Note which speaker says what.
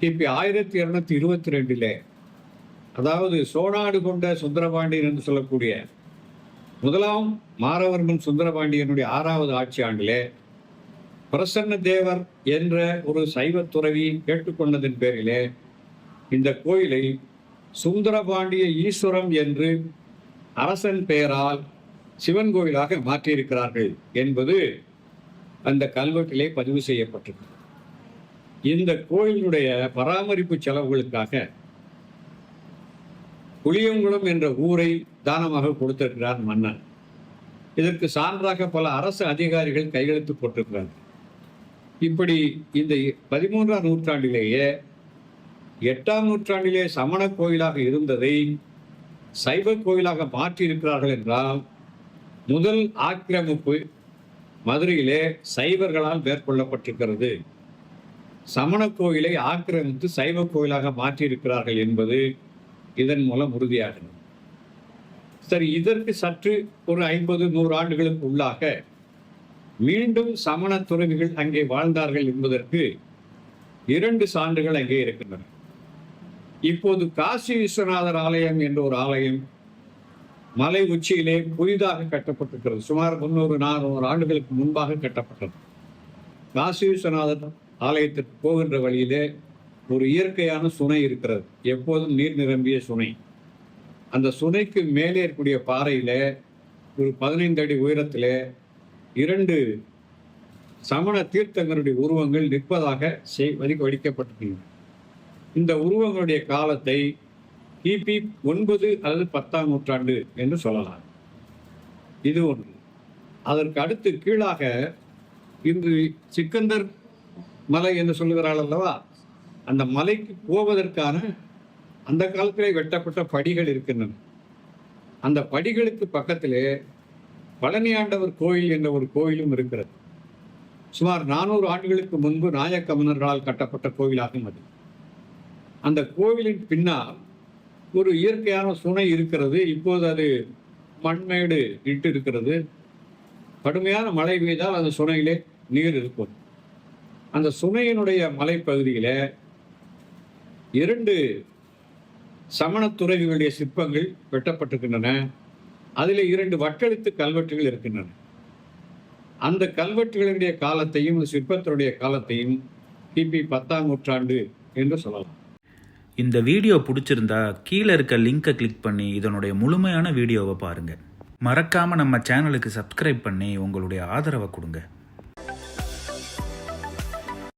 Speaker 1: கிபி ஆயிரத்தி இருநூத்தி இருபத்தி ரெண்டிலே அதாவது சோனாடு கொண்ட சுந்தரபாண்டியன் என்று சொல்லக்கூடிய முதலாம் மாரவர்மன் சுந்தரபாண்டியனுடைய ஆறாவது ஆட்சி ஆண்டிலே பிரசன்ன தேவர் என்ற ஒரு சைவ துறவி கேட்டுக்கொண்டதன் பேரிலே இந்த கோயிலை சுந்தரபாண்டிய ஈஸ்வரம் என்று அரசன் பெயரால் சிவன் கோயிலாக மாற்றியிருக்கிறார்கள் என்பது அந்த கல்வெட்டிலே பதிவு செய்யப்பட்டிருக்கிறது. இந்த கோயிலுடைய பராமரிப்பு செலவுகளுக்காக புளியங்குளம் என்ற ஊரை தானமாக கொடுத்திருக்கிறார் மன்னன். இதற்கு சான்றாக பல அரசு அதிகாரிகள் கையெழுத்து போட்டிருக்கிறார்கள். இப்படி இந்த பதிமூன்றாம் நூற்றாண்டிலேயே எட்டாம் நூற்றாண்டிலே சமண கோயிலாக இருந்ததை சைவ கோயிலாக மாற்றி இருக்கிறார்கள் என்றால் முதல் ஆக்கிரமிப்பு மதுரையிலே சைவர்களால் மேற்கொள்ளப்பட்டிருக்கிறது. சமண கோயிலை ஆக்கிரமித்து சைவ கோயிலாக மாற்றியிருக்கிறார்கள் என்பது இதன் மூலம் உறுதியாகிறது. சரி இதற்கு சற்று ஒரு ஐம்பது நூறு ஆண்டுகளுக்கு உள்ளாக மீண்டும் சமண துறவிகள் அங்கே வாழ்ந்தார்கள் என்பதற்கு இரண்டு சான்றுகள் அங்கே இருக்கின்றன. இப்போது காசி விஸ்வநாதர் ஆலயம் என்ற ஒரு ஆலயம் மலை உச்சியிலே புதிதாக கட்டப்பட்டிருக்கிறது. சுமார் முன்னூறு நானூறு ஆண்டுகளுக்கு முன்பாக கட்டப்பட்டது. காசி விஸ்வநாதர் ஆலயத்திற்கு போகின்ற வழியிலே ஒரு இயற்கையான சுனை இருக்கிறது. எப்போதும் நீர் நிரம்பிய சுனை. அந்த சுனைக்கு மேலே இருக்கக்கூடிய பாறையில் ஒரு பதினைந்து அடி உயரத்தில் இரண்டு சமண தீர்த்தங்களுடைய உருவங்கள் நிற்பதாக செய் வதி- வடிக்கப்பட்டிருக்கின்றன. இந்த உருவங்களுடைய காலத்தை கிபி ஒன்பது அல்லது பத்தாம் நூற்றாண்டு என்று சொல்லலாம். இது ஒன்று. அதற்கு அடுத்து கீழாக இன்று சிக்கந்தர் மலை என்று சொல்லுகிறாள் அல்லவா? அந்த மலைக்கு போவதற்கான அந்த காலத்திலே வெட்டப்பட்ட படிகள் இருக்கின்றன. அந்த படிகளுக்கு பக்கத்திலே பழனியாண்டவர் கோயில் என்ற ஒரு கோயிலும் இருக்கிறது. சுமார் நானூறு ஆண்டுகளுக்கு முன்பு நாயக்க மன்னர்களால் கட்டப்பட்ட கோயிலாகும் அது. அந்த கோவிலின் பின்னால் ஒரு இயற்கையான சுனை இருக்கிறது. இப்போது அது மண்மேடு இட்டு இருக்கிறது. கடுமையான மழை பெய்தால் அந்த சுனையிலே நீர் இருக்கும். அந்த சுனையினுடைய மலைப்பகுதியில் இரண்டு சமண துறவிகளுடைய சிற்பங்கள் வெட்டப்பட்டிருக்கின்றன. அதில் இரண்டு வட்டெழுத்து கல்வெட்டுகள் இருக்கின்றன. அந்த கல்வெட்டுகளுடைய காலத்தையும் சிற்பத்தினுடைய காலத்தையும் கிபி பத்தாம் நூற்றாண்டு என்று சொல்லலாம்.
Speaker 2: இந்த வீடியோ பிடிச்சிருந்தா கீழே இருக்க லிங்கை கிளிக் பண்ணி இதனுடைய முழுமையான வீடியோவை பாருங்கள் மறக்காமல் நம்ம சேனலுக்கு சப்ஸ்கிரைப் பண்ணி உங்களுடைய ஆதரவை கொடுங்க.